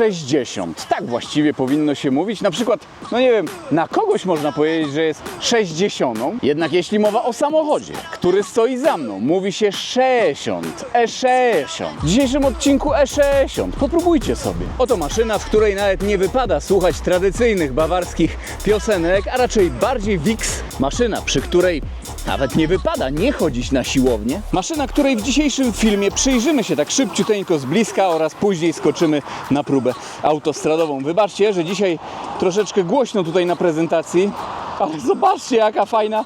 60. Tak właściwie powinno się mówić. Na przykład, no nie wiem, na kogoś można powiedzieć, że jest 60. Jednak jeśli mowa o samochodzie, który stoi za mną, mówi się 60, E60. W dzisiejszym odcinku E60. Popróbujcie sobie. Oto maszyna, w której nawet nie wypada słuchać tradycyjnych bawarskich piosenek, a raczej bardziej Wix. Maszyna, przy której nawet nie wypada nie chodzić na siłownię. Maszyna, której w dzisiejszym filmie przyjrzymy się tak szybciuteńko z bliska oraz później skoczymy na próbę autostradową. Wybaczcie, że dzisiaj troszeczkę głośno tutaj na prezentacji, ale zobaczcie jaka fajna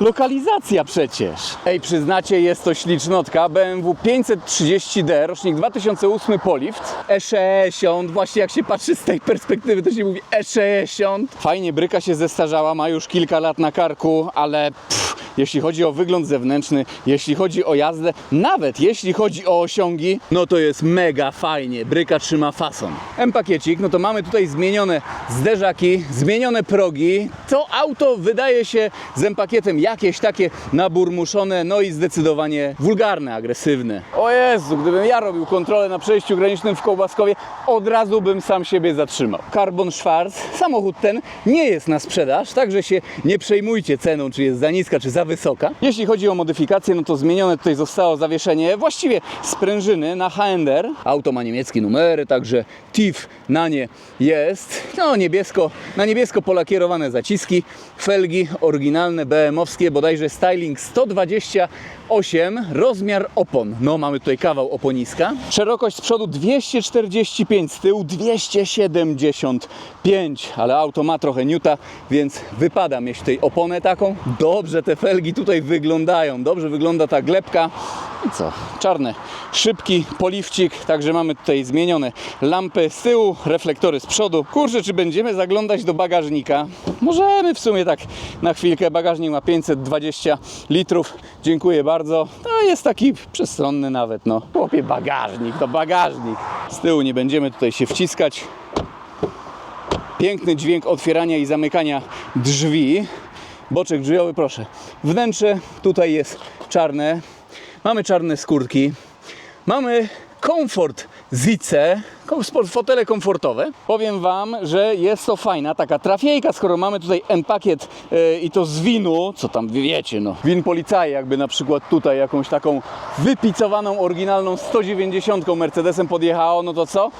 lokalizacja przecież. Ej, przyznacie, jest to ślicznotka BMW 530D, rocznik 2008 Polift, E60, właśnie jak się patrzy z tej perspektywy, to się mówi E60. Fajnie, bryka się zestarzała, ma już kilka lat na karku, ale pff, jeśli chodzi o wygląd zewnętrzny, jeśli chodzi o jazdę, nawet jeśli chodzi o osiągi, no to jest mega fajnie. Bryka trzyma fason. M-pakiecik, no to mamy tutaj zmienione zderzaki, zmienione progi. To auto wydaje się z M-pakietem jakieś takie naburmuszone, no i zdecydowanie wulgarne, agresywne. O Jezu, gdybym ja robił kontrolę na przejściu granicznym w Kołbaskowie, od razu bym sam siebie zatrzymał. Carbon Schwarz, samochód ten nie jest na sprzedaż, także się nie przejmujcie ceną, czy jest za niska, czy za wysoka. Jeśli chodzi o modyfikację, no to zmienione tutaj zostało zawieszenie właściwie sprężyny na HNR. Auto ma niemieckie numery, także TIF na nie jest. No niebiesko, na niebiesko polakierowane zaciski, felgi oryginalne BM-owskie, bodajże styling 128, rozmiar opon. No mamy tutaj kawał oponiska. Szerokość z przodu 245, z tyłu 275, ale auto ma trochę niuta, więc wypada mieć tutaj oponę taką. Dobrze te felgi tutaj wyglądają, dobrze wygląda ta glebka. I co? Czarne szybki, poliwcik, także mamy tutaj zmienione lampy z tyłu, reflektory z przodu. Kurczę, czy będziemy zaglądać do bagażnika? Możemy w sumie tak na chwilkę. Bagażnik ma 520 litrów. Dziękuję bardzo. To jest taki przestronny nawet, no. Chłopie, bagażnik, to bagażnik. Z tyłu nie będziemy tutaj się wciskać. Piękny dźwięk otwierania i zamykania drzwi. Boczek drzwiowy, proszę. Wnętrze tutaj jest czarne. Mamy czarne skórki. Mamy komfort Zice, fotele komfortowe. Powiem Wam, że jest to fajna taka trafiejka, skoro mamy tutaj M-pakiet e, i to z winu, co tam wiecie, no. Win policaje, jakby na przykład tutaj jakąś taką wypicowaną, oryginalną 190 Mercedesem podjechało, no to co?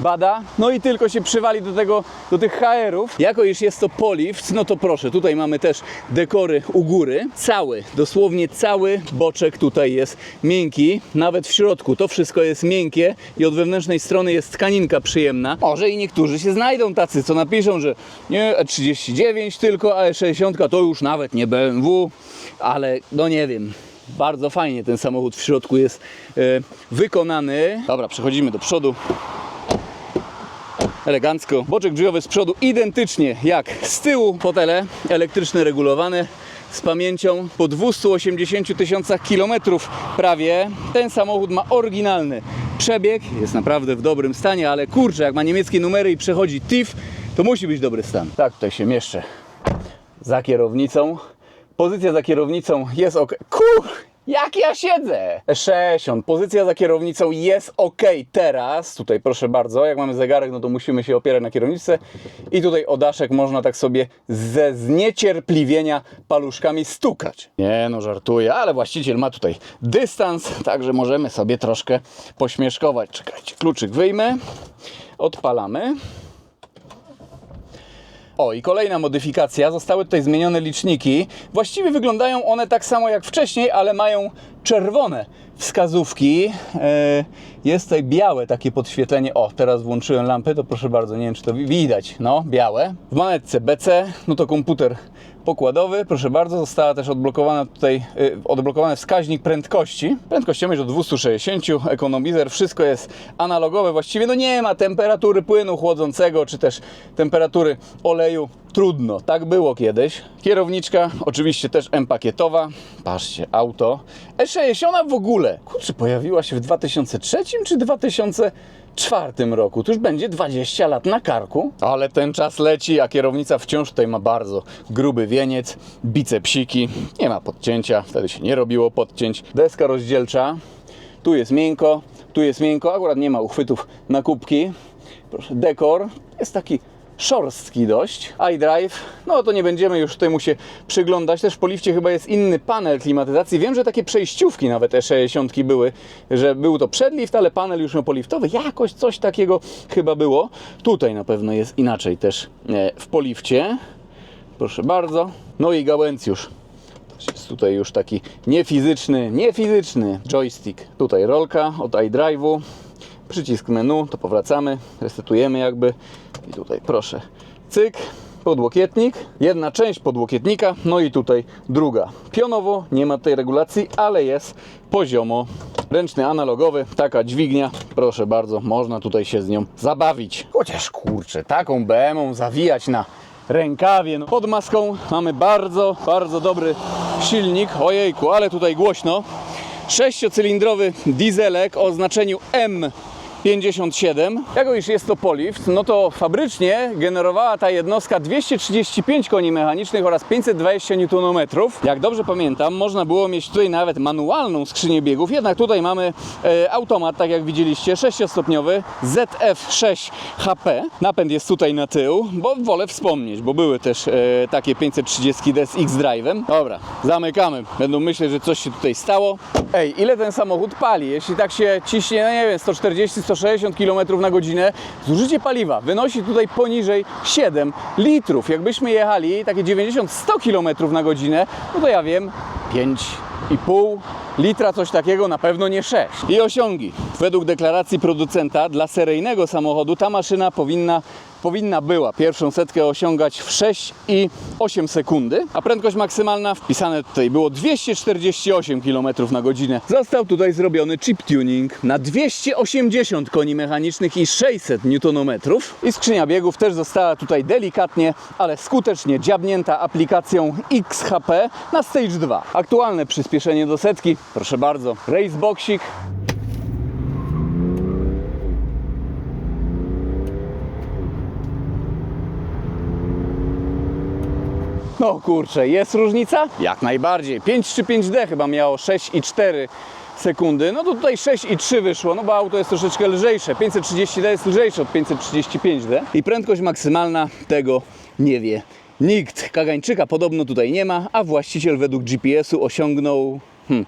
Bada, no i tylko się przywali do tego, do tych HR-ów. Jako iż jest to polift, no to proszę, tutaj mamy też dekory u góry. Cały, dosłownie cały boczek tutaj jest miękki, nawet w środku to wszystko jest miękkie i od wewnętrznej strony jest tkaninka przyjemna. Może i niektórzy się znajdą tacy, co napiszą, że nie, E39 tylko, a E60 to już nawet nie BMW, ale no nie wiem. Bardzo fajnie ten samochód w środku jest e, wykonany. Dobra, przechodzimy do przodu elegancko. Boczek drzwiowy z przodu identycznie jak z tyłu. Fotele elektryczne regulowane z pamięcią po 280 tysiącach kilometrów prawie. Ten samochód ma oryginalny przebieg, jest naprawdę w dobrym stanie, ale kurczę, jak ma niemieckie numery i przechodzi TIF, to musi być dobry stan. Tak, tutaj się mieszczę za kierownicą. Pozycja za kierownicą jest ok. Kur! Jak ja siedzę! 60. Pozycja za kierownicą jest ok teraz. Tutaj proszę bardzo, jak mamy zegarek, no to musimy się opierać na kierownicy. I tutaj o daszek można tak sobie ze zniecierpliwienia paluszkami stukać. Nie no, żartuję, ale właściciel ma tutaj dystans, także możemy sobie troszkę pośmieszkować. Czekajcie, kluczyk wyjmę, odpalamy. O, i kolejna modyfikacja. Zostały tutaj zmienione liczniki. Właściwie wyglądają one tak samo jak wcześniej, ale mają czerwone wskazówki. E, Jest tutaj białe takie podświetlenie. O, teraz włączyłem lampę, to proszę bardzo, nie wiem czy to wi- widać. No, białe. W manetce BC, no to komputer pokładowy. Proszę bardzo, została też odblokowana tutaj, y, odblokowany wskaźnik prędkości. Prędkościomierz do 260, ekonomizer, wszystko jest analogowe właściwie. No nie ma temperatury płynu chłodzącego, czy też temperatury oleju. Trudno, tak było kiedyś. Kierowniczka oczywiście też M-pakietowa. Patrzcie, auto. E60 w ogóle, kurczę, pojawiła się w 2003 czy 2004 roku. To już będzie 20 lat na karku. Ale ten czas leci, a kierownica wciąż tutaj ma bardzo gruby wieniec, bicepsiki. Nie ma podcięcia, wtedy się nie robiło podcięć. Deska rozdzielcza. Tu jest miękko, tu jest miękko. Akurat nie ma uchwytów na kubki. proszę, dekor jest taki szorstki dość. iDrive, no to nie będziemy już temu się przyglądać. Też po lifcie chyba jest inny panel klimatyzacji. Wiem, że takie przejściówki nawet E60 były, że był to przedlift, ale panel już miał poliftowy. Jakoś coś takiego chyba było. Tutaj na pewno jest inaczej też e, w polifcie. Proszę bardzo. No i gałęcjusz. Jest tutaj już taki niefizyczny, niefizyczny joystick. Tutaj rolka od iDrive'u. Przycisk menu, to powracamy, resetujemy jakby. I tutaj proszę, cyk, podłokietnik, jedna część podłokietnika, no i tutaj druga. Pionowo, nie ma tej regulacji, ale jest poziomo. Ręczny analogowy, taka dźwignia, proszę bardzo, można tutaj się z nią zabawić. Chociaż kurczę, taką BM-ą zawijać na rękawie. No, pod maską mamy bardzo, bardzo dobry silnik. Ojejku, ale tutaj głośno. Sześciocylindrowy dieselek o oznaczeniu M57. Jako iż jest to polift, no to fabrycznie generowała ta jednostka 235 koni mechanicznych oraz 520 Nm. Jak dobrze pamiętam, można było mieć tutaj nawet manualną skrzynię biegów, jednak tutaj mamy e, automat, tak jak widzieliście, 6-stopniowy ZF6 HP. Napęd jest tutaj na tył, bo wolę wspomnieć, bo były też e, takie 530D z X-Drive'em. Dobra, zamykamy. Będą myśleć, że coś się tutaj stało. Ej, ile ten samochód pali? Jeśli tak się ciśnie, no nie wiem, 140-160 km na godzinę, zużycie paliwa wynosi tutaj poniżej 7 litrów. Jakbyśmy jechali takie 90-100 km na godzinę, no to ja wiem, 5,5 litra, coś takiego, na pewno nie 6. I osiągi. Według deklaracji producenta dla seryjnego samochodu ta maszyna powinna powinna była pierwszą setkę osiągać w 6,8 sekundy, a prędkość maksymalna wpisane tutaj było 248 km na godzinę. Został tutaj zrobiony chip tuning na 280 koni mechanicznych i 600 Nm. I skrzynia biegów też została tutaj delikatnie, ale skutecznie dziabnięta aplikacją XHP na Stage 2. Aktualne przyspieszenie do setki, proszę bardzo, raceboxik, No kurczę, jest różnica? Jak najbardziej. 5 czy 5D chyba miało 6,4 sekundy. No to tutaj 6,3 wyszło, no bo auto jest troszeczkę lżejsze. 530D jest lżejsze od 535D. I prędkość maksymalna tego nie wie nikt. Kagańczyka podobno tutaj nie ma, a właściciel według GPS-u osiągnął... Hmm,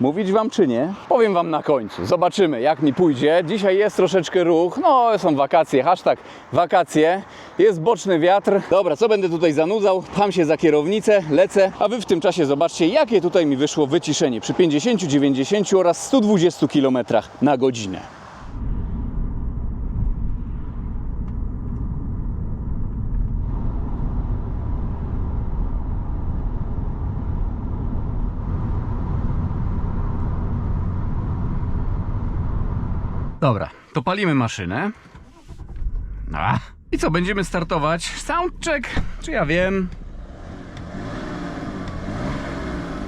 Mówić wam czy nie? Powiem wam na końcu. Zobaczymy jak mi pójdzie. Dzisiaj jest troszeczkę ruch. No, są wakacje. Hashtag wakacje. Jest boczny wiatr. Dobra, co będę tutaj zanudzał? Pcham się za kierownicę, lecę, a wy w tym czasie zobaczcie, jakie tutaj mi wyszło wyciszenie przy 50, 90 oraz 120 km na godzinę. Dobra, to palimy maszynę. A. I co, będziemy startować? Soundcheck, czy ja wiem?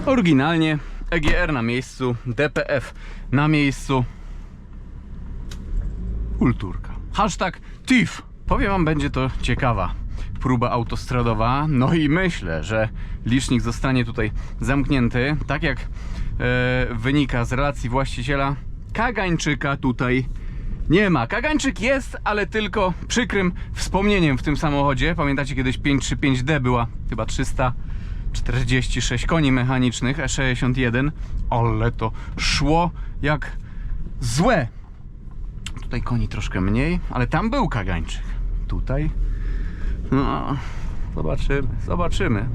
Oryginalnie, EGR na miejscu, DPF na miejscu. Kulturka. Hashtag TIF. Powiem wam, będzie to ciekawa próba autostradowa. No i myślę, że licznik zostanie tutaj zamknięty. Tak jak e, wynika z relacji właściciela, Kagańczyka tutaj nie ma. Kagańczyk jest, ale tylko przykrym wspomnieniem w tym samochodzie. Pamiętacie kiedyś 535D była chyba 346 koni mechanicznych E61, ale to szło jak złe. Tutaj koni troszkę mniej, ale tam był kagańczyk. Tutaj no, zobaczymy, zobaczymy.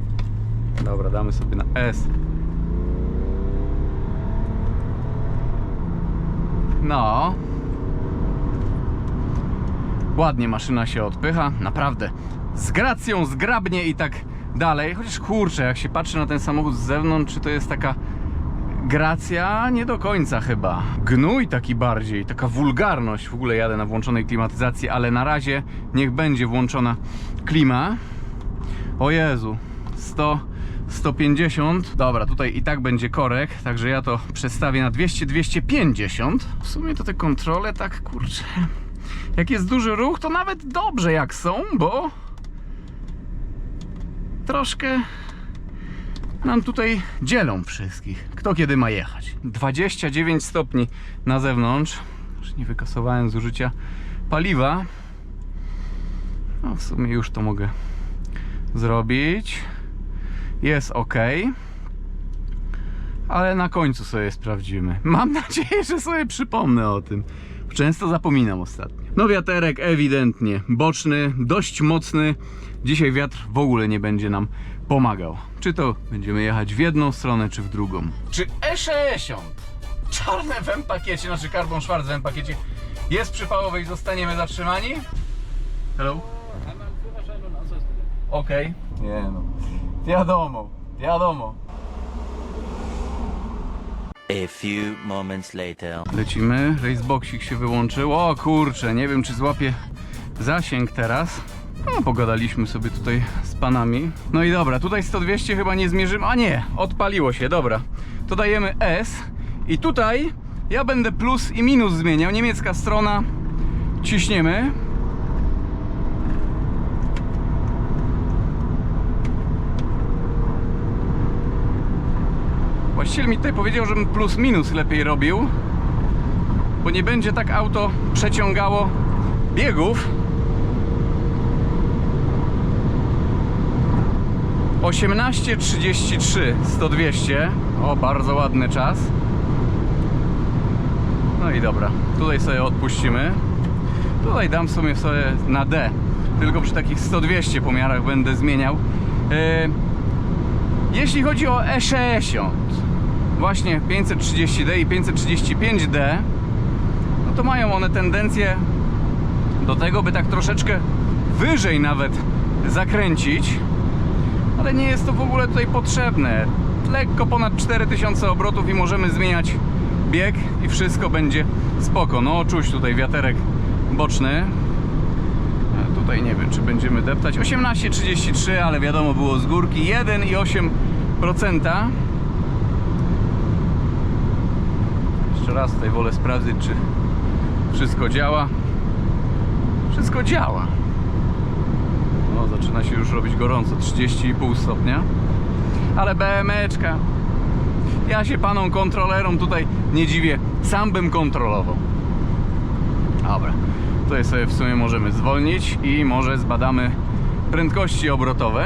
Dobra, damy sobie na S. No. Ładnie maszyna się odpycha, naprawdę. Z gracją, zgrabnie i tak dalej. Chociaż kurczę, jak się patrzy na ten samochód z zewnątrz, czy to jest taka gracja? Nie do końca chyba. Gnój taki bardziej, taka wulgarność. W ogóle jadę na włączonej klimatyzacji, ale na razie niech będzie włączona klima. O Jezu, 100, 150. Dobra, tutaj i tak będzie korek, także ja to przestawię na 200, 250. W sumie to te kontrole tak, kurczę, jak jest duży ruch, to nawet dobrze jak są, bo troszkę nam tutaj dzielą wszystkich, kto kiedy ma jechać. 29 stopni na zewnątrz, już nie wykasowałem zużycia paliwa. No w sumie już to mogę zrobić. Jest ok. Ale na końcu sobie sprawdzimy. Mam nadzieję, że sobie przypomnę o tym. Często zapominam ostatnio. No wiaterek ewidentnie boczny, dość mocny. Dzisiaj wiatr w ogóle nie będzie nam pomagał. Czy to będziemy jechać w jedną stronę, czy w drugą. Czy E60 czarne w M-pakiecie, znaczy carbon schwarz w M-pakiecie jest przypałowe i zostaniemy zatrzymani? Hello? Okej. Nie no. Wiadomo, wiadomo. A few moments later. Lecimy, raceboxik się wyłączył. O kurczę, nie wiem czy złapie zasięg teraz. No, pogadaliśmy sobie tutaj z panami. No i dobra, tutaj 100-200 chyba nie zmierzymy. A nie, odpaliło się, dobra. To dajemy S i tutaj ja będę plus i minus zmieniał. Niemiecka strona. Ciśniemy. Właściciel mi tutaj powiedział, żebym plus minus lepiej robił, bo nie będzie tak auto przeciągało biegów. 18.33 100-200 O, bardzo ładny czas. No i dobra, tutaj sobie odpuścimy. Tutaj dam sobie sobie na D Tylko przy takich 100-200 pomiarach będę zmieniał. E, jeśli chodzi o E60, właśnie 530D i 535D, no to mają one tendencję do tego, by tak troszeczkę wyżej nawet zakręcić, ale nie jest to w ogóle tutaj potrzebne. Lekko ponad 4000 obrotów i możemy zmieniać bieg i wszystko będzie spoko. No czuć tutaj wiaterek boczny. A Tutaj nie wiem, czy będziemy deptać. 18,33, ale wiadomo było z górki 1,8%. Raz tutaj wolę sprawdzić, czy wszystko działa. Wszystko działa. No, zaczyna się już robić gorąco, 30,5 stopnia. Ale BMeczka. Ja się panom kontrolerom tutaj nie dziwię. Sam bym kontrolował. Dobra. Tutaj sobie w sumie możemy zwolnić i może zbadamy prędkości obrotowe.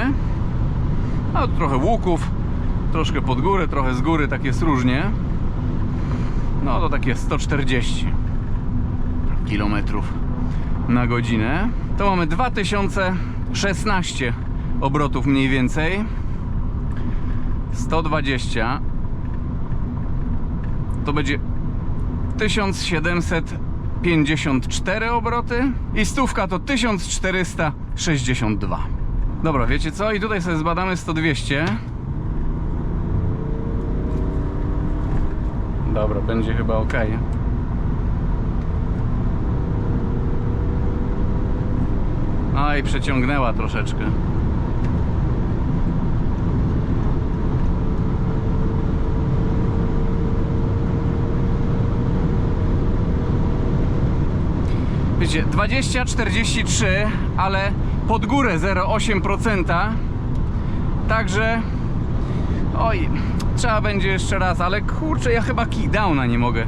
A tu trochę łuków, troszkę pod górę, trochę z góry, tak jest różnie. No to takie 140 km na godzinę. To mamy 2016 obrotów mniej więcej. 120 to będzie 1754 obroty i stówka to 1462. Dobra, wiecie co? I tutaj sobie zbadamy 100-200. Dobra, będzie chyba ok. A i przeciągnęła troszeczkę. Wiecie, 20-43, ale pod górę 0,8%. Także oj, trzeba będzie jeszcze raz, ale kurczę, ja chyba key downa nie mogę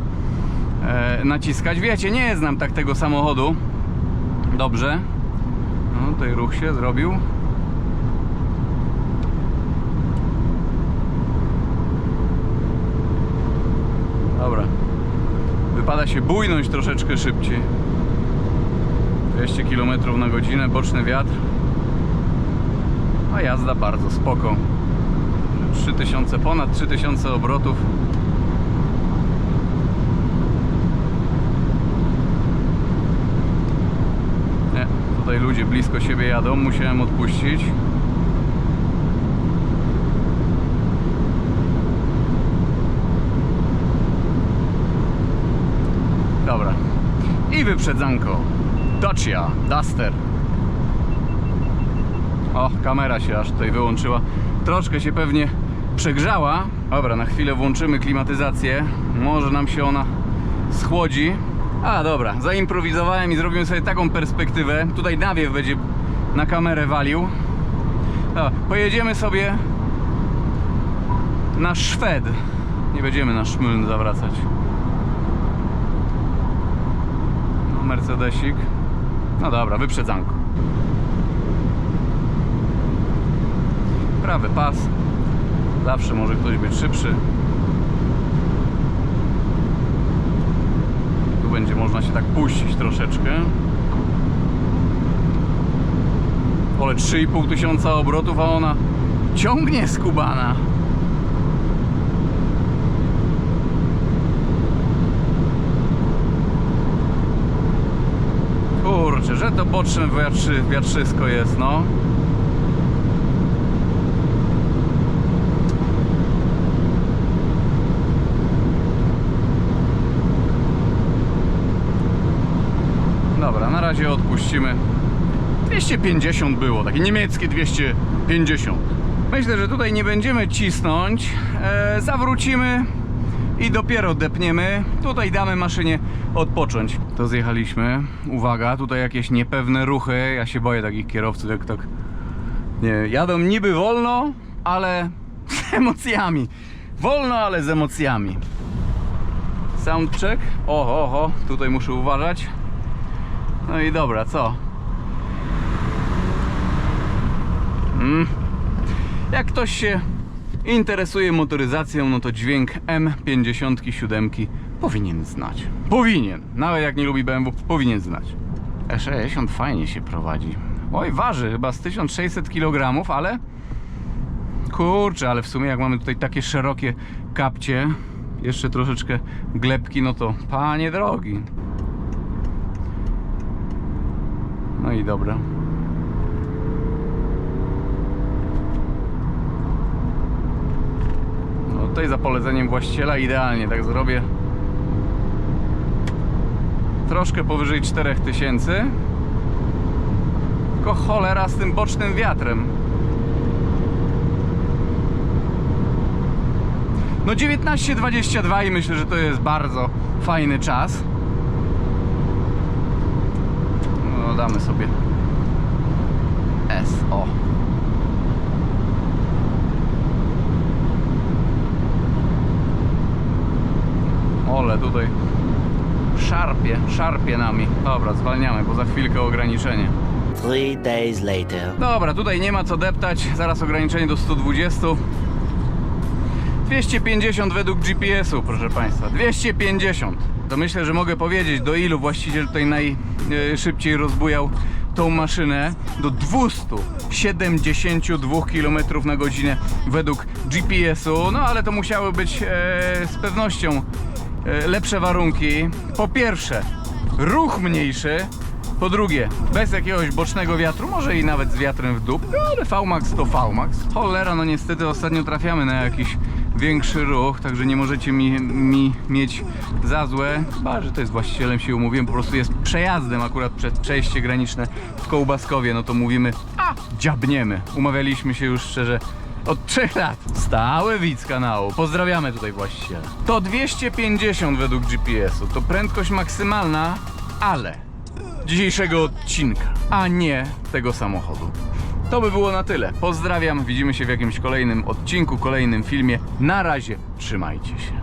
e, naciskać. Wiecie, nie znam tak tego samochodu. Dobrze. No, tutaj ruch się zrobił. Dobra. Wypada się bujnąć troszeczkę szybciej. 200 km na godzinę, boczny wiatr. A jazda bardzo spoko. 3000, ponad 3000 obrotów. Nie, tutaj ludzie blisko siebie jadą, musiałem odpuścić. Dobra. I wyprzedzanko. Dacia Duster. O, kamera się aż tutaj wyłączyła. Troszkę się pewnie przegrzała. Dobra, na chwilę włączymy klimatyzację. Może nam się ona schłodzi. A, dobra, zaimprowizowałem i zrobiłem sobie taką perspektywę. Tutaj nawiew będzie na kamerę walił. Dobra, pojedziemy sobie na Szwed. Nie będziemy na Szmyln zawracać. No, Mercedesik. No dobra, wyprzedzanko. prawy pas. Zawsze może ktoś być szybszy. Tu będzie można się tak puścić troszeczkę. Ale 3,5 tysiąca obrotów, a ona ciągnie skubana. Kurczę, że to boczne wiatrzy, wiatrzysko jest, no. Dobra, na razie odpuścimy. 250 było, takie niemieckie 250. Myślę, że tutaj nie będziemy cisnąć. E, zawrócimy i dopiero depniemy. Tutaj damy maszynie odpocząć. To zjechaliśmy. Uwaga, tutaj jakieś niepewne ruchy. Ja się boję takich kierowców, jak tak nie, jadą niby wolno, ale z emocjami. Wolno, ale z emocjami. Soundcheck. Oho, oho, tutaj muszę uważać. No i dobra, co? Mm. Jak ktoś się interesuje motoryzacją, no to dźwięk M57 powinien znać. Powinien. Nawet jak nie lubi BMW, powinien znać. E60 fajnie się prowadzi. Oj, waży chyba z 1600 kg, ale kurczę, ale w sumie jak mamy tutaj takie szerokie kapcie, jeszcze troszeczkę glebki, no to panie drogi. No i dobra. No tutaj za poleceniem właściciela idealnie tak zrobię. Troszkę powyżej 4000. Tylko cholera z tym bocznym wiatrem. No 19.22 i myślę, że to jest bardzo fajny czas. No damy sobie SO. Ole tutaj szarpie, szarpie nami. Dobra, zwalniamy, bo za chwilkę ograniczenie. Three days later. Dobra, tutaj nie ma co deptać. Zaraz ograniczenie do 120. 250 według GPS-u, proszę Państwa. 250. To myślę, że mogę powiedzieć, do ilu właściciel tutaj najszybciej rozbujał tą maszynę. Do 272 km na godzinę według GPS-u. No ale to musiały być e, z pewnością e, lepsze warunki. Po pierwsze, ruch mniejszy. Po drugie, bez jakiegoś bocznego wiatru, może i nawet z wiatrem w dół, no ale VMAX to VMAX. Cholera, no niestety ostatnio trafiamy na jakiś większy ruch, także nie możecie mi, mi mieć za złe. Chyba, że to jest właścicielem się umówiłem, po prostu jest przejazdem akurat przez przejście graniczne w Kołbaskowie, no to mówimy, a dziabniemy. Umawialiśmy się już szczerze od trzech lat. Stały widz kanału. Pozdrawiamy tutaj właściciela. To 250 według GPS-u. To prędkość maksymalna, ale dzisiejszego odcinka, a nie tego samochodu. To by było na tyle. Pozdrawiam, widzimy się w jakimś kolejnym odcinku, kolejnym filmie. Na razie, trzymajcie się.